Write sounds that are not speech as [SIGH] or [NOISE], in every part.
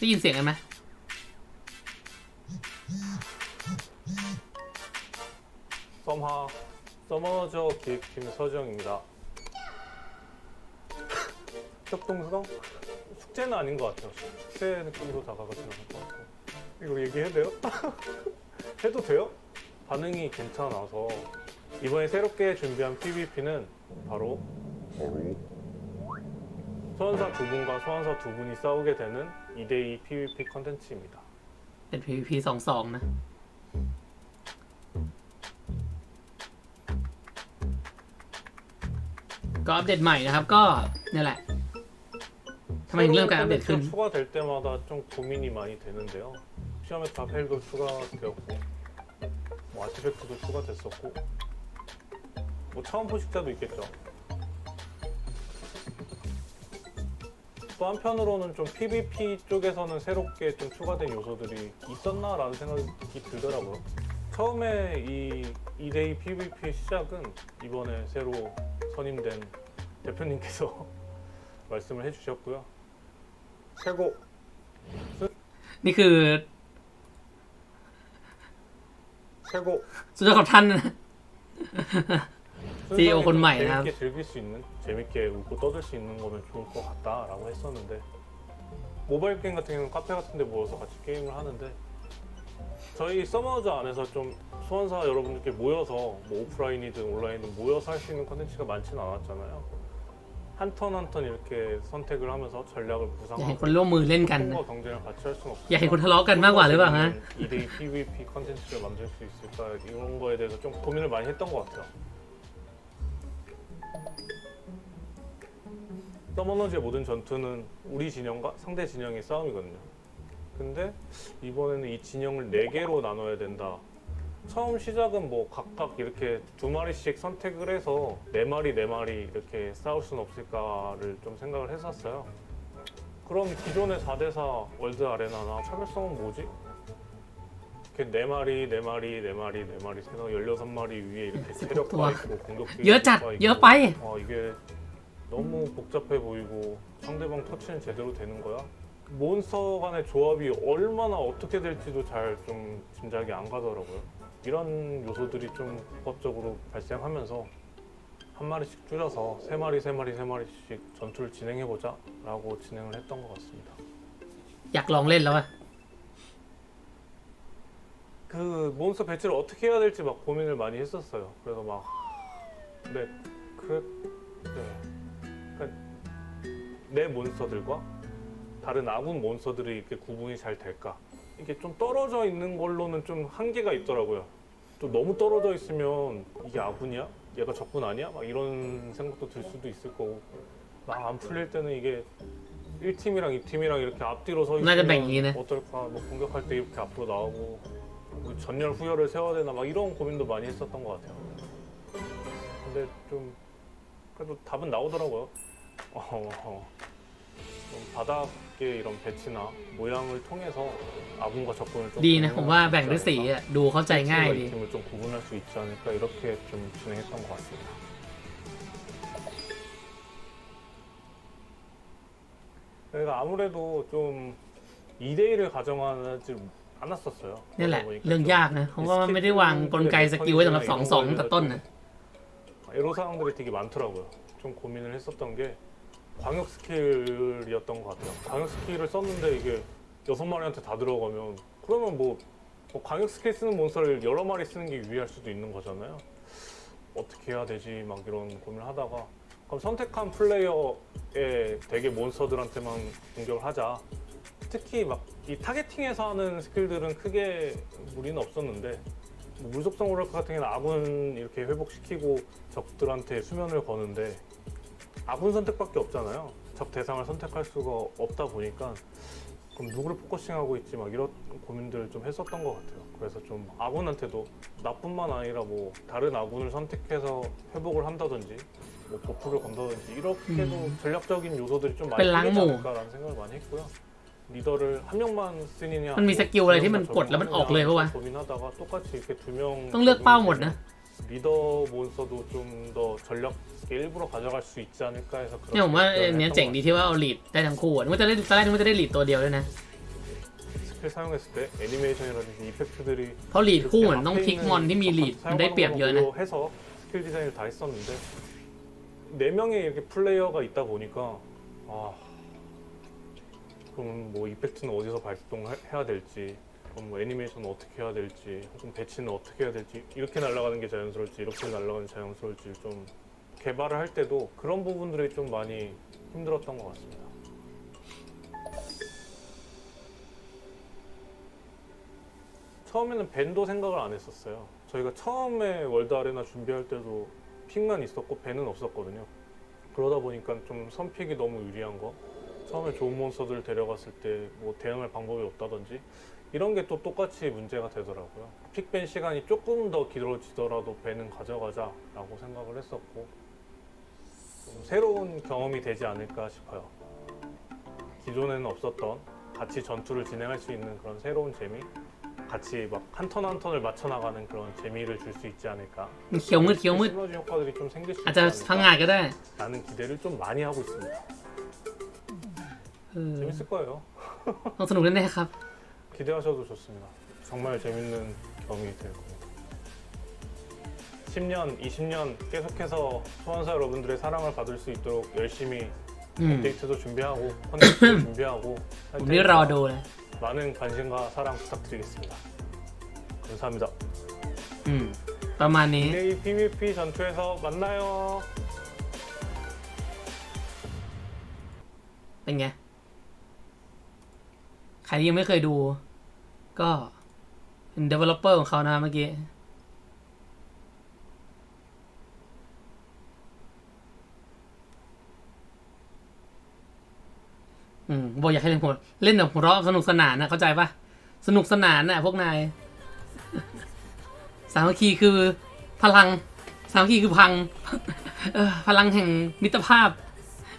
ได้ยินเสียงกันไหม 썸하 서머저 기획팀 서지영입니다. 협동성 숙제는 아닌 것 같아요. 숙제 느낌으로 다가가지는 않을 것 같고 이거 얘기해도 돼요? [LAUGHS] 해도 돼요? 반응이 괜찮아서 이번에 새롭게 준비한 PVP는 바로 소환사 두 분과 소환사 두 분이 싸우게 되는 2대2 PVP 컨텐츠입니다. เป็น PVP สองสองนะ ก็อัปเดตใหม่นะครับ ก็นี่แหละ ทำไมถึงเริ่มการอัปเดตขึ้น 콘텐츠가 추가될 때마다 좀 고민이 많이 되는데요. 시험에 다펠도 추가되었고, 뭐 아티팩트도 추가됐었고, 뭐 차원 포식자도 있겠죠. 또 한편으로는 좀 PVP 쪽에서는 새롭게 좀 추가된 요소들이 있었나라는 생각이 들더라고요. 처음에 이 2대2 PVP 시작은 이번에 새로 선임된 대표님께서 [LAUGHS] 말씀을 해주셨고요. 최고 นี่คือ 최고 สุดยอดของท่านนะ CEO 순서는 콘마이, 나. 재밌게 즐길 수 있는 재밌게 웃고 떠들 수 있는 거면 좋을 것 같다라고 했었는데 모바일 게임 같은 경우는 카페 같은 데 모여서 같이 게임을 하는데 저희 서머즈 안에서 좀 소환사 여러분들께 모여서 뭐 오프라인이든 온라인이든 모여서 할 수 있는 컨텐츠가 많지는 않았잖아요 한 턴 한 턴 이렇게 선택을 하면서 전략을 อยากเห็น 구상하고 คนร่วมมือเล่นกันนะ 팀과 경쟁을 같이 할 수는 อยากเห็น 없으니까 คนทะเลาะกันมากกว่าหรือเปล่าฮะ 2대2 PVP 컨텐츠를 만들 수 있을까 이런 거에 대해서 좀 고민을 많이 했던 것 같아요. 서머너즈의 모든 전투는 우리 진영과 상대 진영의 싸움이거든요. 근데 이번에는 이 진영을 4개로 나눠야 된다. 처음 시작은 뭐 각각 이렇게 두 마리씩 선택을 해서 네 마리 네 마리 이렇게 싸울 수는 없을까를 좀 생각을 했었어요. 그럼 기존의 4대4 월드 아레나나 차별성은 뭐지? 이렇게 네 마리, 네 마리, 네 마리, 네 마리 해서 16마리 위에 이렇게 체력과 있고 공격기 เยอะจัด เยอะไป 아 이게 너무 복잡해 보이고 상대방 터치는 제대로 되는 거야? 몬스터 간의 조합이 얼마나 어떻게 될지도 잘 좀 짐작이 안 가더라고요. 이런 요소들이 좀 복합적으로 발생하면서 한 마리씩 줄여서 세 마리, 세 마리, 세 마리씩 전투를 진행해 보자라고 진행을 했던 것 같습니다. อยากลองเล่นแล้วอะ 그 몬스터 배치를 어떻게 해야 될지 막 고민을 많이 했었어요. 그래서 막 네, 그, 네. 그러니까 내 몬스터들과 다른 아군 몬스터들이 이렇게 구분이 잘 될까? 이게 좀 떨어져 있는 걸로는 좀 한계가 있더라고요. 또 너무 떨어져 있으면 이게 아군이야? 얘가 적군 아니야? 막 이런 생각도 들 수도 있을 거고 막 안 풀릴 때는 이게 1팀이랑 2팀이랑 이렇게 앞뒤로 서. 있으면 어떨까? 뭐 공격할 때 이렇게 앞으로 나오고 뭐 전열 후열을 세워야 되나 막 이런 고민도 많이 했었던 것 같아요. 근데 좀 그래도 답은 나오더라고요. [LAUGHS] 어, 어. 좀 바닥의 이런 배치나 모양을 통해서 아군과 적군을 좀 ดีนะ ผมว่าแบ่งด้วยสีอะดูเข้าใจง่ายดี 팀을 좀 구분할 수 있지 않을까 이렇게 좀 진행했던 것 같습니다. 그러니까 아무래도 좀 2대1을 가정하지 않았었어요. นี่แหละ 그러다 보니까 เรื่อง 좀 ยากนะ เพราะว่ามันไม่ได้วางกลไกสกิลไว้สำหรับสองสองตั้งแต่ต้นนะ 애로사항들이 되게 많더라고요. 좀 고민을 했었던 게 광역 스킬이었던 것 같아요. 광역 스킬을 썼는데 이게 여섯 마리한테 다 들어가면 그러면 뭐, 뭐 광역 스킬 쓰는 몬스터를 여러 마리 쓰는 게 유리할 수도 있는 거잖아요. 어떻게 해야 되지 막 이런 고민을 하다가 그럼 선택한 플레이어의 되게 몬스터들한테만 공격을 하자. 특히 막 이 타겟팅에서 하는 스킬들은 크게 무리는 없었는데 뭐 물속성 오락 같은 경우는 아군 이렇게 회복시키고 적들한테 수면을 거는데 아군 선택밖에 없잖아요. 적 대상을 선택할 수가 없다 보니까 그럼 누구를 포커싱하고 있지 막 이런 고민들을 좀 했었던 것 같아요. 그래서 좀 아군한테도 나뿐만 아니라 뭐 다른 아군을 선택해서 회복을 한다든지 뭐 버프를 건다든지 이렇게도 음. 전략적인 요소들이 좀 많이 생기지 않을까라는 생각을 많이 했고요. 리더를 한 명만 쓰느냐 มันมีสกิลอะไรที่มันกดแล้วมันออกเลยปะวะ 고민하다가 똑같이 이렇게 두명 ต้องเลือกเป้าหมดนะ 리더 몬스터도 좀 더 전략 있게 일부러 가져갈 수 있지 않을까 해서 เนี่ยผมว่าเออ 그렇게 เนี้ย 했던 เจ๋ง 것 ดีที่ว่าเอาลีดได้ทั้งคู่อะนึกว่าจะได้ตอนแรกนึกว่าจะได้ลีดตัวเดียวด้วยนะ 같아요. 스킬 사용했을 때 애니메이션이라든지 이펙트들이 เพราะลีดคู่เหมือนต้องพลิกมอนที่มีลีดมันได้เปรียบเยอะนะ 해서 스킬 디자인을 다 했었는데 네 명의 이렇게 플레이어가 있다 보니까 아 그럼 뭐 이펙트는 어디서 발동해야 될지 그럼 뭐 애니메이션은 어떻게 해야 될지 혹은 배치는 어떻게 해야 될지 이렇게 날아가는 게 자연스러울지 이렇게 날아가는 게 자연스러울지 좀 개발을 할 때도 그런 부분들이 좀 많이 힘들었던 것 같습니다. 처음에는 밴도 생각을 안 했었어요. 저희가 처음에 월드 아레나 준비할 때도 픽만 있었고 밴은 없었거든요. 그러다 보니까 좀 선픽이 너무 유리한 거. 처음에 좋은 몬스터들을 데려갔을 때 뭐 대응할 방법이 없다든지 이런 게 또 똑같이 문제가 되더라고요. 픽밴 시간이 조금 더 길어지더라도 밴은 가져가자라고 생각을 했었고 좀 새로운 경험이 되지 않을까 싶어요. 기존에는 없었던 같이 전투를 진행할 수 있는 그런 새로운 재미, 같이 막 한 턴 한 턴을 맞춰 나가는 그런 재미를 줄 수 있지 않을까. มันเขียวมืดเขียวมืด 시너지 효과들이 좀 생길 수 อาจ 있지 จะพังงาด 않을까 ก็ได้ 라는 기대를 좀 많이 하고 있습니다. เออ 재밌을 거예요. [LAUGHS] ต้องสนุกแน่ๆครับ 기대하셔도 좋습니다. 정말 재밌는 경험이 될 겁니다. 10년, 20년 계속해서 소환사 여러분들의 사랑을 받을 수 있도록 열심히 อืม 업데이트도 준비하고 컨텐츠도 [CLEARS THROAT] 준비하고 할 ผมนี่รอ 테니까 ดูเลย 많은 관심과 사랑 부탁드리겠습니다. 감사합니다. อืม ประมาณนี้ 내일 PVP 전투에서 만나요. เป็นไง ใค รที่ยังไม่เคยดู ก็เป็น developer ของเขานะเมื่อกี้อืมบอกอยากให้เล่นหัวเล่นแบบหัวเราะสนุกสนานนะเข้าใจปะสนุกสนานน่ะพวกนาย สามัคคีคือพลัง สามัคคีคือพังพลังแห่งมิตรภาพ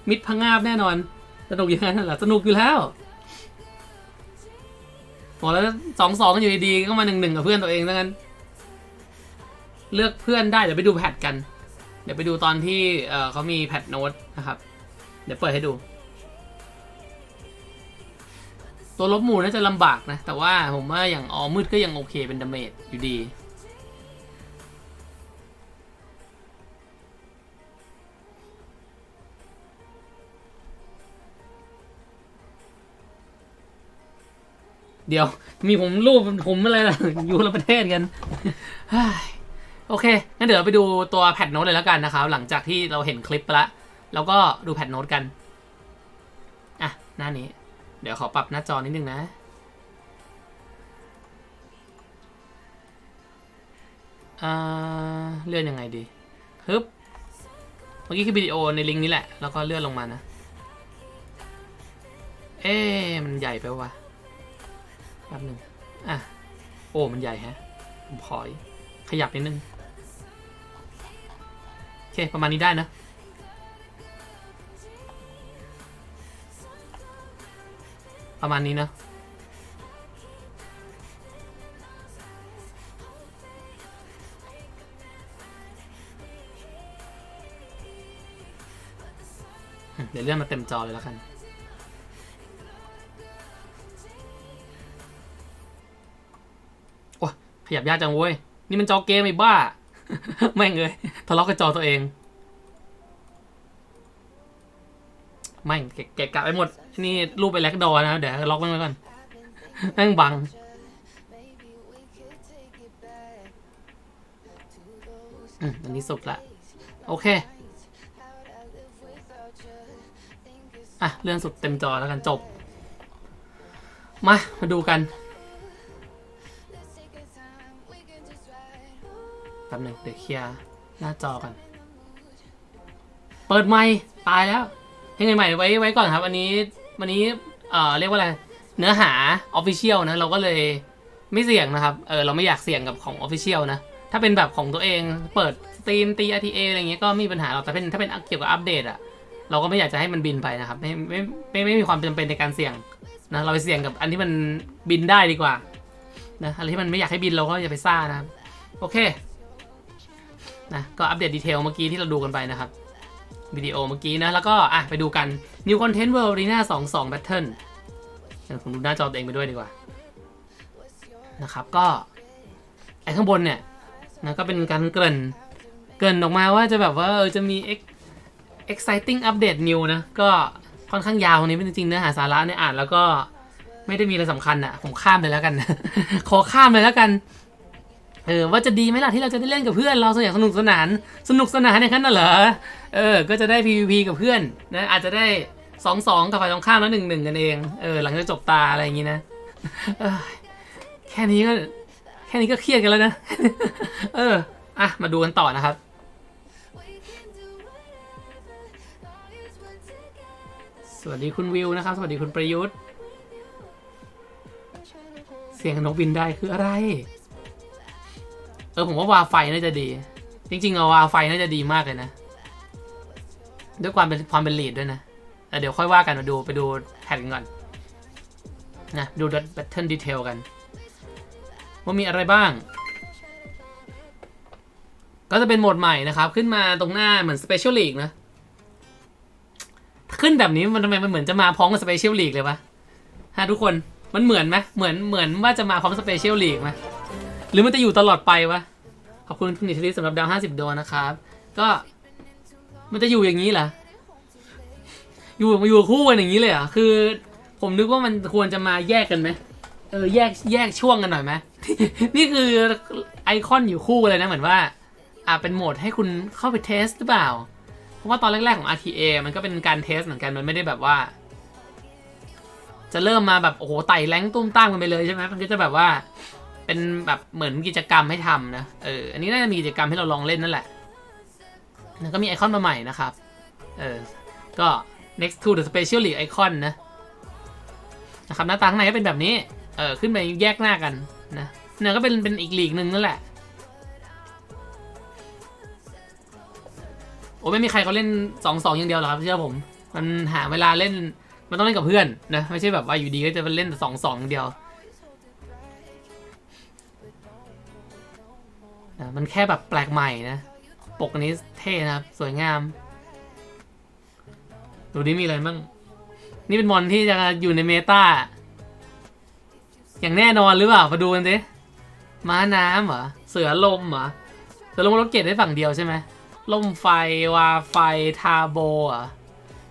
มิตรพังงาบแน่นอน สนุกอย่างนั้นเหรอสนุกอยู่แล้ว บอกแล้วสองสองอยู่ดีๆก็มาหนึ่งหนึ่งกับเพื่อนตัวเองดังนั้น เลือกเพื่อนได้ เดี๋ยวไปดูแพทกัน เดี๋ยวไปดูตอนที่เออเขามีแพทโน้ตนะครับ เดี๋ยวเปิดให้ดู ตัวลบหมู่น่าจะลำบากนะ แต่ว่าผมว่าอย่างออมืดก็ยังโอเคเป็นดาเมจอยู่ดี เดี๋ยว มีผมรูปผมอะไรล่ะอยู่ละประเทศกันโอเคงั้นเดี๋ยวไปดูตัวแพทโน้ตเลยแล้วกันนะครับ หลังจากที่เราเห็นคลิปไปล้วแล้วก็ดูแพทโน้ตกันอะหน้านี้ เดี๋ยวขอปรับหน้าจอนิดนึงนะอ่าเลื่อนยังไงดีฮึบเมื่อกี้คือวิดีโอในลิงก์นี้แหละ แล้วก็เลื่อนลงมานะ เอ๊มันใหญ่ไปวะ ป๊บหนึ่งอะ โอ้ มันใหญ่ฮะ ผมขอขยับนิดนึง โอเค ประมาณนี้ได้นะ ประมาณนี้นะเดี๋ยวเลื่อนมาเต็มจอเลยแล้วกัน ขยับยากจังเว้ย นี่มันจอเกมไอ้บ้า แม่งเลยทะเลาะกับจอตัวเอง แม่งเกะกะไปหมด นี่รูปไปแล็กดอนะเดี๋ยวล็อกมันไว้ก่อนแม่งบัง อันนี้สุดละ โอเค อะเลื่อนสุดเต็มจอแล้วกันจบ มา มาดูกัน ป๊บหนึ่งเดี๋ยวเคลียร์หน้าจอกันเปิดไมค์ตายแล้วให้ไงใหม่ไว้ไว้ก่อนครับอันนี้วันนี้เอ่อเรียกว่าอะไรเนื้อหาออฟฟิเชียลนะเราก็เลยไม่เสี่ยงนะครับเออเราไม่อยากเสี่ยงกับของออฟฟิเชียลนะถ้าเป็นแบบของตัวเองเปิดสตรีมตี RTA ออะไรเงี้ยก็ไม่มีปัญหาหรอกแต่เป็นถ้าเป็นเกี่ยวกับอัปเดตอะเราก็ไม่อยากจะให้มันบินไปนะครับไม่ไม่ไม่ไม่มีความจำเป็นในการเสี่ยงนะเราไปเสี่ยงกับอันที่มันบินได้ดีกว่านะอะไรที่มันไม่อยากให้บินเราก็อย่าไปซ่านะครับโอเค นะก็อัปเดตดีเทลเมื่อกี้ที่เราดูกันไปนะครับวิดีโอเมื่อกี้นะ แล้วก็อะไปดูกัน New Content World Arena 22 Battle เดี๋ยวผมดูหน้าจอตัวเองไปด้วยดีกว่านะครับก็ไอ้ข้างบนเนี่ยนะก็เป็นการเกริ่นเกริ่นออกมาว่าจะแบบว่าเออจะมี exciting update new นะ ก็ค่อนข้างยาวตรงนี้เป็นจริงเนื้อหาสาระเนี่ยอ่านแล้วก็ไม่ได้มีอะไรสำคัญอะ ผมข้ามเลยแล้วกัน ขอข้ามเลยแล้วกัน เออว่าจะดีไหมล่ะที่เราจะได้เล่นกับเพื่อนเราสนุกสนุกสนาน สนุกสนานอย่างนั้นน่ะเหรอเออ ก็จะได้ PVP กับเพื่อนนะอาจจะได้สองสองกับฝ่ายตรงข้ามแล้วหนึ่งหนึ่งกันเองเออหลังจากจบตาอะไรอย่างงี้นะออแค่นี้ก็แค่นี้ก็เครียดกันแล้วนะเอออะมาดูกันต่อนะครับสวัสดีคุณวิวนะครับ สวัสดีคุณประยุทธ์ เสียงนกบินได้คืออะไร เออผมว่าวาไฟน่าจะดี จริงๆเอาวาไฟน่าจะดีมากเลยนะ ด้วยความเป็นความเป็นลีดด้วยนะแต่เดี๋ยวค่อยว่ากันมาดูไปดูแผ่นกันก่อนนะดูแบทเทิลดีเทลกัน ว่ามีอะไรบ้าง ก็จะเป็นโหมดใหม่นะครับ ขึ้นมาตรงหน้าเหมือน Special League นะ ขึ้นแบบนี้มันทำไมมันเหมือนจะมาพร้อมกับ Special League เลยวะฮะทุกคนมันเหมือนไหมเหมือนเหมือนว่าจะมาพร้อม Special League ไหม หรือมันจะอยู่ตลอดไปวะ ขอบคุณคุณนิติสำหรับดาว50ดวงนะครับ ก็มันจะอยู่อย่างนี้เหรอ อยู่อยู่คู่กันอย่างนี้เลยเหรอะคือ ผมนึกว่ามันควรจะมาแยกกันไหมเออแยกแยกช่วงกันหน่อยไหมนี่คือไอคอนอยู่คู่เลยนะเหมือนว่า อ่าเป็นโหมดให้คุณเข้าไปเทสหรือเปล่า เพราะว่าตอนแรกๆของ RTA มันก็เป็นการเทสเหมือนกันมันไม่ได้แบบว่า จะเริ่มมาแบบโอ้โหไต่แรงตุ้มตั้มกันไปเลยใช่ไหมมันก็จะแบบว่า เป็นแบบเหมือนกิจกรรมให้ทำนะ เออ อันนี้น่าจะมีกิจกรรมให้เราลองเล่นนั่นแหละแล้วก็มีไอคอนมาใหม่นะครับ เออ ก็ next to the special league icon นะ นะครับหน้าตาข้างในก็เป็นแบบนี้ เออ ขึ้นไปแยกหน้ากันนะเนี่ยก็เป็นเป็นอีกลีกหนึ่งนั่นแหละ โอ้ไม่มีใครเขาเล่นสองสองอย่างเดียวหรอครับเชื่อผม มันหาเวลาเล่น มันต้องเล่นกับเพื่อนนะ ไม่ใช่แบบว่าอยู่ดีก็จะไปเล่นแต่สองสองอย่างเดียว มันแค่แบบแปลกใหม่นะ ปกนี้เท่นะครับ สวยงาม ดูดิมีอะไรบ้าง นี่เป็นมอนที่จะอยู่ในเมตาอย่างแน่นอนหรือเปล่า มาดูกันสิม้าน้ำเหรอ เสือลมเหรอ เสือลมรถเกตได้ฝั่งเดียวใช่ไหมล่มไฟ วาไฟ ทาโบเหรอะ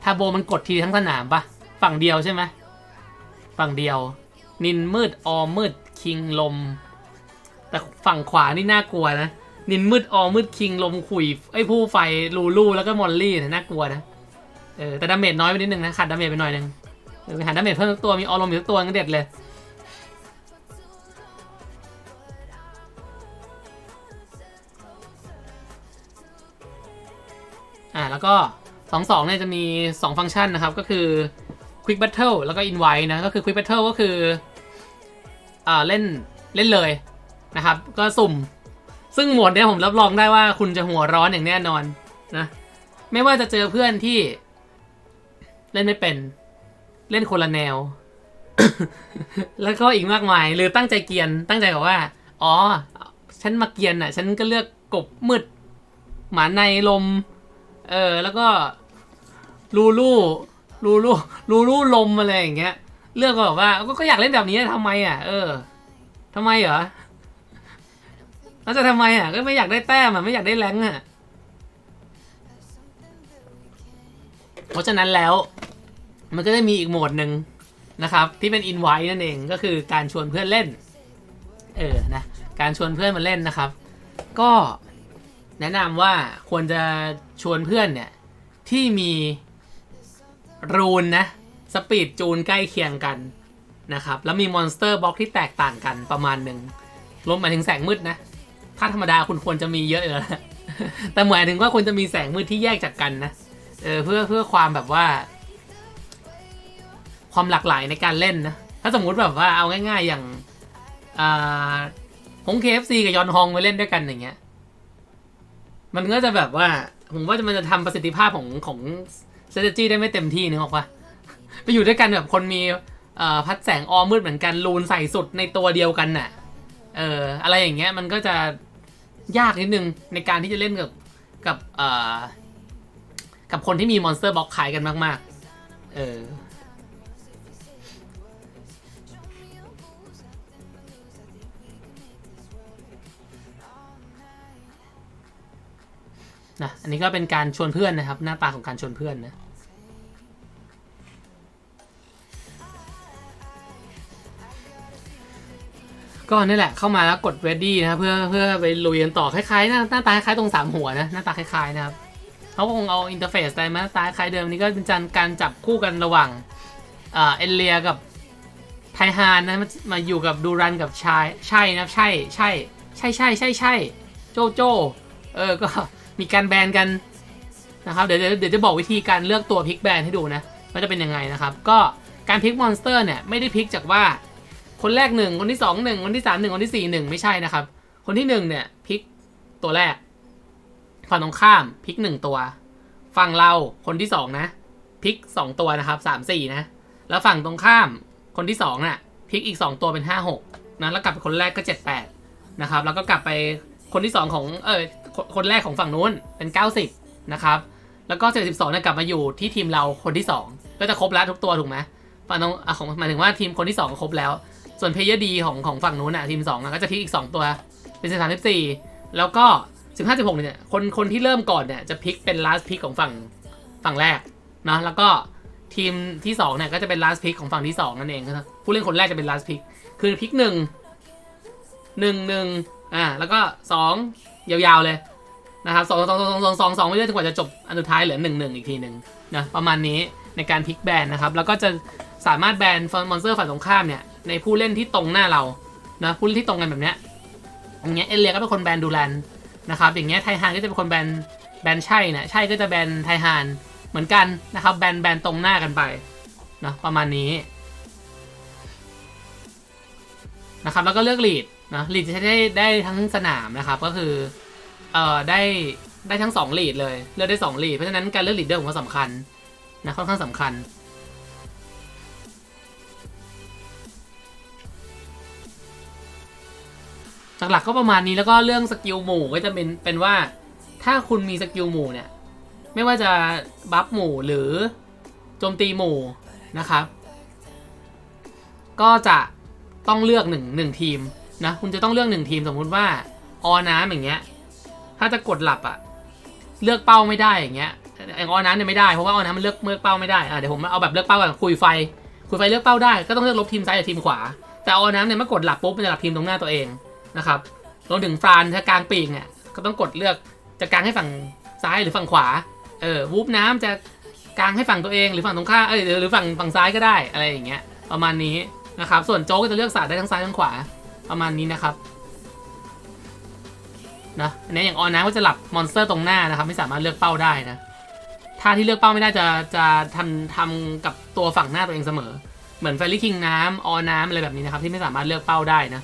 ทาโบมันกดทีทั้งสนามปะฝั่งเดียวใช่ไหมฝั่งเดียว นินมืด ออมืด คิงลม แต่ฝั่งขวานี่น่ากลัวนะ นินมืดออมืดคิงลมขุยไอ้ผู้ไฟลูลูแล้วก็มอลลี่เนี่ยน่ากลัวนะ เออแต่ดาเมจน้อยไปนิดนึงนะขาดดาเมจไปหน่อยนึงเออไปหาดาเมจเพิ่มสักตัวมีออลมอีกสักตัวก็เด็ดเลยอ่าแล้วก็2อสองเนี่ยจะมี 2 ฟังก์ชันนะครับ ก็คือ Quick Battle แล้วก็ Invite นะ ก็คือ Quick Battle ก็คืออ่าเล่นเล่นเลย นะครับ ก็สุ่ม ซึ่งโหมดเนี้ยผมรับรองได้ว่าคุณจะหัวร้อนอย่างแน่นอนนะ ไม่ว่าจะเจอเพื่อนที่ เล่นไม่เป็น เล่นคนละแนว แล้วก็อีกมากมาย หรือตั้งใจเกียน ตั้งใจกับว่า อ๋อ ฉันมาเกียนอะ ฉันก็เลือกกบมืด หมาในลม เออ แล้วก็ลูลูลูลูลูลูลมอะไรอย่างเงี้ย เลือกก็แบบว่าก็ก็อยากเล่นแบบนี้ทำไมอะ เออทำไมเหรอ แล้วจะทำไมอะก็ไม่อยากได้แต้มอะไม่อยากได้แรงอะ เพราะฉะนั้นแล้ว มันก็จะมีอีกโหมดหนึ่งนะครับ ที่เป็น invite นั่นเองก็คือการชวนเพื่อนเล่น เออนะการชวนเพื่อนมาเล่นนะครับ ก็แนะนำว่าควรจะชวนเพื่อนเนี่ยที่มีรูนนะสปีดจูนใกล้เคียงกันนะครับ แล้วมีมอนสเตอร์บล็อกที่แตกต่างกันประมาณหนึ่งรวมหมาถึงแสงมืดนะ ถ้าธรรมดาคุณควรจะมีเยอะอยู่แล้วแต่หมายถึงว่าควรจะมีแสงมืดที่แยกจากกันนะเออเพื่อเพื่อความแบบว่า ความหลากหลายในการเล่นนะถ้าสมมุติแบบว่าเอาง่าย ๆ อย่างอ่าฮงเคฟซีกับยอนฮองไปเล่นด้วยกันอย่างเงี้ย มันก็จะแบบว่า ผมว่ามันจะทำประสิทธิภาพของของ strategy ได้ไม่เต็มที่นึกออกปะไปอยู่ด้วยกันแบบคนมีอ่อพัดแสงออมืดเหมือนกันรูนใส่สุดในตัวเดียวกันน่ะ เออ อะไรอย่างเงี้ยมันก็จะ ยากนิดนึงในการที่จะเล่นกับกับเอ่อกับคนที่มีมอนสเตอร์บล็อกขายกันมาก ๆ เออนะอันนี้ก็เป็นการชวนเพื่อนนะครับ หน้าตาของการชวนเพื่อนนะ ก็นี่แหละเข้ามาแล้วกด ready นะครับเพื่อเพื่อไปลุยกันต่อคล้ายๆหน้าหน้าตาคล้ายตรงสามหัวนะหน้าตาคล้ายๆนะครับเขาคงเอาอินเทอร์เฟซอะไรมาหน้าตาคล้ายเดิมนี้ก็เป็นการการจับคู่กันระหว่างเอ่อเลียกับไทฮานนะมามาอยู่กับดูรันกับชายใช่นะใช่ใช่ใช่ใช่ใช่ใช่โจโจเออก็มีการแบนกันนะครับเดี๋ยวเดี๋ยวเดี๋ยวจะบอกวิธีการเลือกตัวพิกแบนให้ดูนะว่าจะเป็นยังไงนะครับ ก็การพิกมอนสเตอร์เนี่ยไม่ได้พิกจากว่า คนแรกหนึ่งคนที่สองหนึ่งคนที่สามหนึ่งคนที่สี่หนึ่งไม่ใช่นะครับ คนที่หนึ่งเนี่ยพลิกตัวแรกฝั่งตรงข้ามพลิกหนึ่งตัว ฝั่งเราคนที่สองนะพลิกสองตัวนะครับสามสี่นะ แล้วฝั่งตรงข้ามคนที่สองน่ะพลิกอีกสองตัวเป็นห้าหกนะแล้วกลับไปคนแรกก็เจ็ดแปดนะครับ แล้วก็กลับไปคนที่สองของเออคนแรกของฝั่งนู้นเป็นเก้าสิบนะครับแล้วก็เจ็ดสิบสองเนี่ยกลับมาอยู่ที่ทีมเราคนที่สองก็จะครบแล้วทุกตัวถูกไหมฝั่งตรงอะของหมายถึงว่าทีมคนที่สองครบแล้ว ส่วนเพย์เยอร์ดีของของฝั่งนู้นอะทีมสองอะก็จะพลิกอีก 2 ตัว เป็นสามสิบสี่แล้วก็สิบห้าสิบหกเนี่ยคนคนที่เริ่มก่อนเนี่ยจะพลิกเป็น last pick ของฝั่งฝั่งแรกนะแล้วก็ทีมที่2เนี่ยก็จะเป็น last pick ของฝั่งที่ 2 นั่นเองครับผู้เล่นคนแรกจะเป็น last pick คือพลิกหนึ่งหนึ่งหนึ่งอ่าแล้วก็สองยาวๆเลยนะครับสองสองสองสองสองสองไปเรื่อยจนกว่าจะจบอันสุดท้ายเหลือหนึ่งหนึ่งอีกทีหนึ่งนะประมาณนี้ในการพลิกแบนนะครับ แล้วก็จะ สามารถแบนมอนสเตอร์ฝั่งตรงข้ามเนี่ยในผู้เล่นที่ตรงหน้าเรานะผู้เล่นที่ตรงกันแบบเนี้ยอย่างเงี้ยเอเลียก็เป็นคนแบนดูแลนนะครับอย่างเงี้ยไทฮานก็จะเป็นคนแบนแบนใช่นะใช่ก็จะแบนไทฮานเหมือนกันนะครับแบนแบนตรงหน้ากันไปนะประมาณนี้นะครับแล้วก็เลือกลีดนะลีดจะใช้ได้ได้ทั้งสนามนะครับก็คือเอ่อได้ได้ทั้งสองลีดเลยเลือกได้สองลีดเพราะฉะนั้นการเลือกลีดเดอร์ผมว่าสำคัญนะค่อนข้างสำคัญ หลักๆก็ประมาณนี้แล้วก็เรื่องสกิลหมู่ก็จะเป็นเป็นว่า ถ้าคุณมีสกิลหมู่เนี่ย ไม่ว่าจะบัฟหมู่หรือโจมตีหมู่นะครับ ก็จะต้องเลือกหนึ่งหนึ่งทีมนะคุณจะต้องเลือกหนึ่งทีมสมมุติว่าออน้ำอย่างเงี้ย ถ้าจะกดหลับอะเลือกเป้าไม่ได้อย่างเงี้ยไอออน้ำเนี่ยไม่ได้เพราะว่าออน้ำมันเลือกเลือกเป้าไม่ได้อะเดี๋ยวผมเอาแบบเลือกเป้าก่อนคุยไฟ คุยไฟเลือกเป้าได้ก็ต้องเลือกลบทีมซ้ายกับทีมขวา แต่ออน้ำเนี่ยเมื่อกดหลับปุ๊บมันจะหลับทีมตรงหน้าตัวเอง นะครับรวมถึงฟรานถ้ากลางปีกเนี่ยก็ต้องกดเลือกจะกลางให้ฝั่งซ้ายหรือฝั่งขวา เออวูบน้ำจะกลางให้ฝั่งตัวเองหรือฝั่งตรงข้ามเอยหรือหรือฝั่งฝั่งซ้ายก็ได้อะไรอย่างเงี้ยประมาณนี้นะครับส่วนโจ๊กก็จะเลือกศาสตร์ได้ทั้งซ้ายทั้งขวาประมาณนี้นะครับนะอันนี้อย่างออนน้ำก็จะหลับมอนสเตอร์ตรงหน้านะครับ ไม่สามารถเลือกเป้าได้นะท่าที่เลือกเป้าไม่ได้จะจะทำทำกับตัวฝั่งหน้าตัวเองเสมอ เหมือนแฟรี่คิงน้ำออน้ำอะไรแบบนี้นะครับ ที่ไม่สามารถเลือกเป้าได้นะ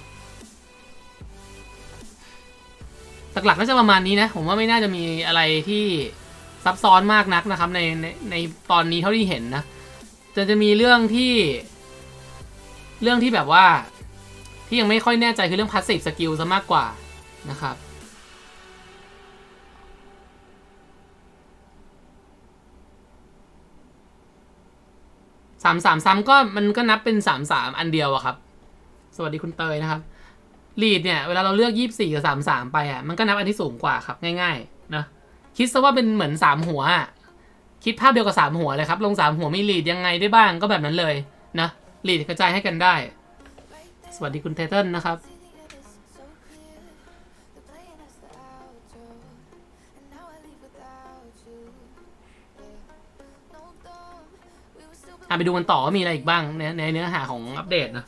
หลักๆน่าจะประมาณนี้นะ ผมว่าไม่น่าจะมีอะไรที่ซับซ้อนมากนักนะครับในในในตอนนี้เท่าที่เห็นนะ จะจะมีเรื่องที่ เรื่องที่แบบว่า ที่ยังไม่ค่อยแน่ใจคือเรื่องพาสซีฟสกิลซะมากกว่านะครับสามสามซ้ำก็มันก็นับเป็นสามสามอันเดียวอะครับ สวัสดีคุณเตยนะครับ ลีดเนี่ยเวลาเราเลือกยี่สี่กับสามสามไปอะมันก็นับอันที่สูงกว่าครับง่ายๆนะคิดซะว่าเป็นเหมือนสามหัว คิดภาพเดียวกับสามหัวเลยครับ ลงสามหัวมีลีดยังไงได้บ้างก็แบบนั้นเลยนะลีดกระจายให้กันได้ สวัสดีคุณเทเทิลนะครับอะไปดูกันต่อว่ามีอะไรอีกบ้างในในเนื้อหาของอัปเดตนะ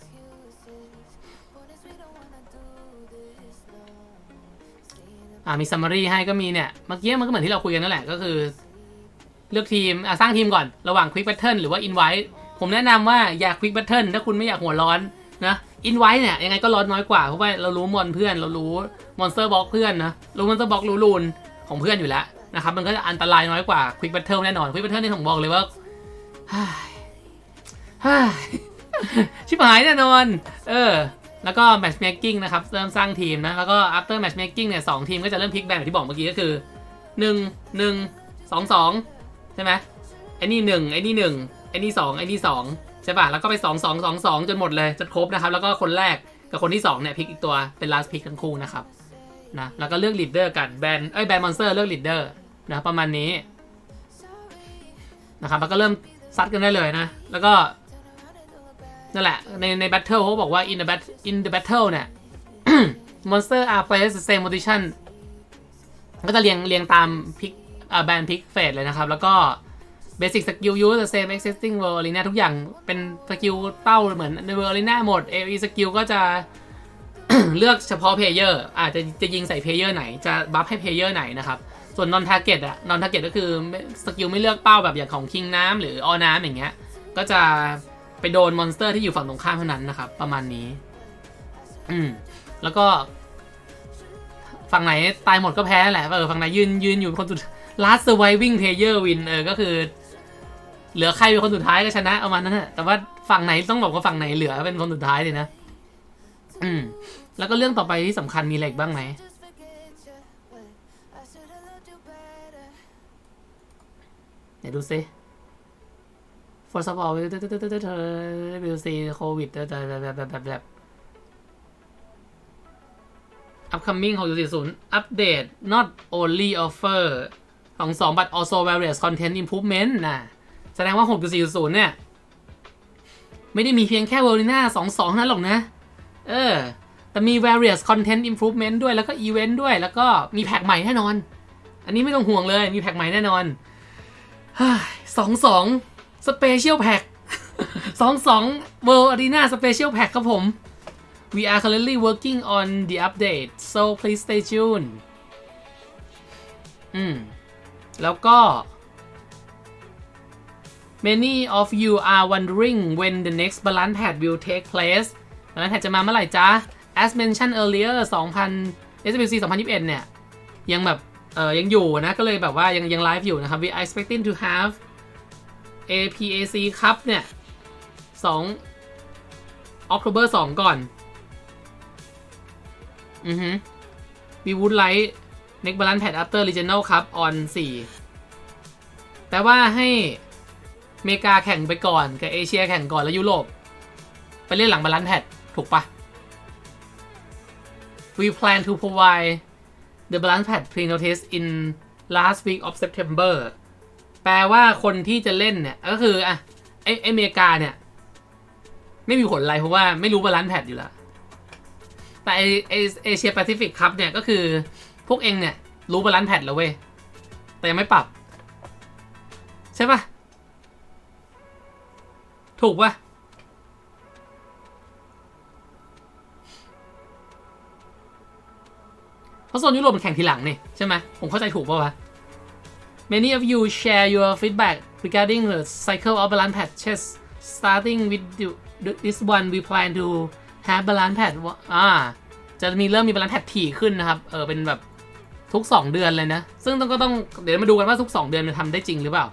อ่ามีซัมมารีให้ก็มีเนี่ยเมื่อกี้มันก็เหมือนที่เราคุยกันนั่นแหละก็คือ เลือกทีมอะสร้างทีมก่อนระหว่าง Quick Battle หรือว่า Invite ผมแนะนำว่าอยาก Quick Battle ถ้าคุณไม่อยากหัวร้อนนะ Invite เนี่ยยังไงก็ร้อนน้อยกว่าเพราะว่าเรารู้มอนเพื่อนเรารู้มอนสเตอร์บล็อกเพื่อนนะรู้มอนสเตอร์บล็อกรู้รูนของเพื่อนอยู่แล้วนะครับมันก็จะอันตรายน้อยกว่า Quick Battle แน่นอน Quick Battle นี่ผมบอกเลยว่าฮ่าฮ่าชิบหายแน่นอน เออ แล้วก็ matchmaking นะครับเริ่มสร้างทีมนะ แล้วก็ after matchmaking เนี่ยสองทีมก็จะเริ่มพลิกแบนอย่างที่บอกเมื่อกี้ก็คือหนึ่งหนึ่งสองสองใช่ไหมไอ้นี่หนึ่งไอ้นี่หนึ่งไอ้นี่สองไอ้นี่สองใช่ป่ะแล้วก็ไปสองสองสองสองจนหมดเลยจนครบนะครับแล้วก็คนแรกกับคนที่สองเนี่ยพลิกอีกตัวเป็น last pick ทั้งคู่นะครับนะแล้วก็เลือก leader กันแบนเอ้ยแบน monster เลือก leader นะประมาณนี้นะครับแล้วก็เริ่มซัดกันได้เลยนะ แล้วก็ นั่นแหละในในแบทเทิลเขาบอกว่า in the bat in the battle เนี่ย monster are placed the same position ก็จะเรียงเรียงตามพิกอ่าแบนพิกเฟสเลยนะครับ แล้วก็ basic skill use the same existing world arena ทุกอย่างเป็นสกิลเป้าเหมือนใน world arena หมด AoE สกิลก็จะเลือกเฉพาะเพลเยอร์อาจจะจะยิงใส่เพลเยอร์ไหน จะบัฟให้เพลเยอร์ไหนนะครับ ส่วน non target อะ non target ก็คือสกิลไม่เลือกเป้าแบบอย่างของ king น้ำหรือ all น้ำอย่างเงี้ยก็จะ ไปโดนมอนสเตอร์ที่อยู่ฝั่งตรงข้ามเท่านั้นนะครับ ประมาณนี้ อืม แล้วก็ ฝั่งไหนตายหมดก็แพ้แหละ เออ ฝั่งไหนยืนยืนอยู่คนสุด last surviving player win เออ ก็คือ เหลือใครเป็นคนสุดท้ายก็ชนะเอามาณนั้นแหละแต่ว่าฝั่งไหนต้องบอกว่าฝั่งไหนเหลือเป็นคนสุดท้ายเลยนะ อืม แล้วก็เรื่องต่อไปที่สำคัญมีอะไรอีกบ้างไหมไหนดูซิ First of all วิวซีโควิดแบบแบบแบบแบบแบบ upcoming 6.40 update not only offer ของ2 but also various content improvement นะแสดงว่า6.40 เนี่ย ไม่ได้มีเพียงแค่ v e r i n a 2.2เท่านั้นหรอกนะ เออ แต่มี various content improvement ด้วยแล้วก็ event ด้วย แล้วก็มีแพ็กใหม่แน่นอน อันนี้ไม่ต้องห่วงเลยมีแพ็กใหม่แน่นอนสองสอง สเปเชียลแพ็กสองสอง World Arena Special Pack ครับผม We are currently working on the update so please stay tuned อืม แล้วก็ Many of you are wondering when the next balance pad will take place balance pad จะมาเมื่อไหร่จ๊ะ As mentioned earlier 2000 SWC 2021 เนี่ย ยังแบบ เออยังอยู่นะ ก็เลยแบบว่ายังยังไลฟ์อยู่นะครับ we are expecting to have APAC ครับเนี่ย2 October 2ก่อน อือฮึ we would like next balance pad after regional ครับ on 4แปลว่าให้อเมริกาแข่งไปก่อน กับเอเชียแข่งก่อนแล้วยุโรป ไปเล่นหลังบาลานแพดถูกปะ we plan to provide the balance pad pre-notice in last week of September ลว่าคนที่จะเล่นเนี่ย ก็คืออะไอไอ้อเมริกาเนี่ย ไม่มีผลอะไรเพราะว่าไม่รู้บาลานซ์แพดอยู่แล้ว แต่ไอเอเชียแปซิฟิกครับเนี่ยก็คือพวกเองเนี่ย รู้บาลานซ์แพดแล้วเว้ย แต่ยังไม่ปรับ ใช่ปะถูกปะเพราะโซนยุโรปมันแข่งทีหลังนี่ใช่ไหมผมเข้าใจถูกป่าวะ Many of you share your feedback regarding the cycle of balance patches starting with the- this one we plan to have balance pad ว่าอ่าจะมีเริ่มมี balance pad ถี่ขึ้นนะครับ เออเป็นแบบทุก 2 เดือนเลยนะ ซึ่งต้องก็ต้องเดี๋ยวมาดูกันว่าทุก 2 เดือนมันทำได้จริงหรือเปล่า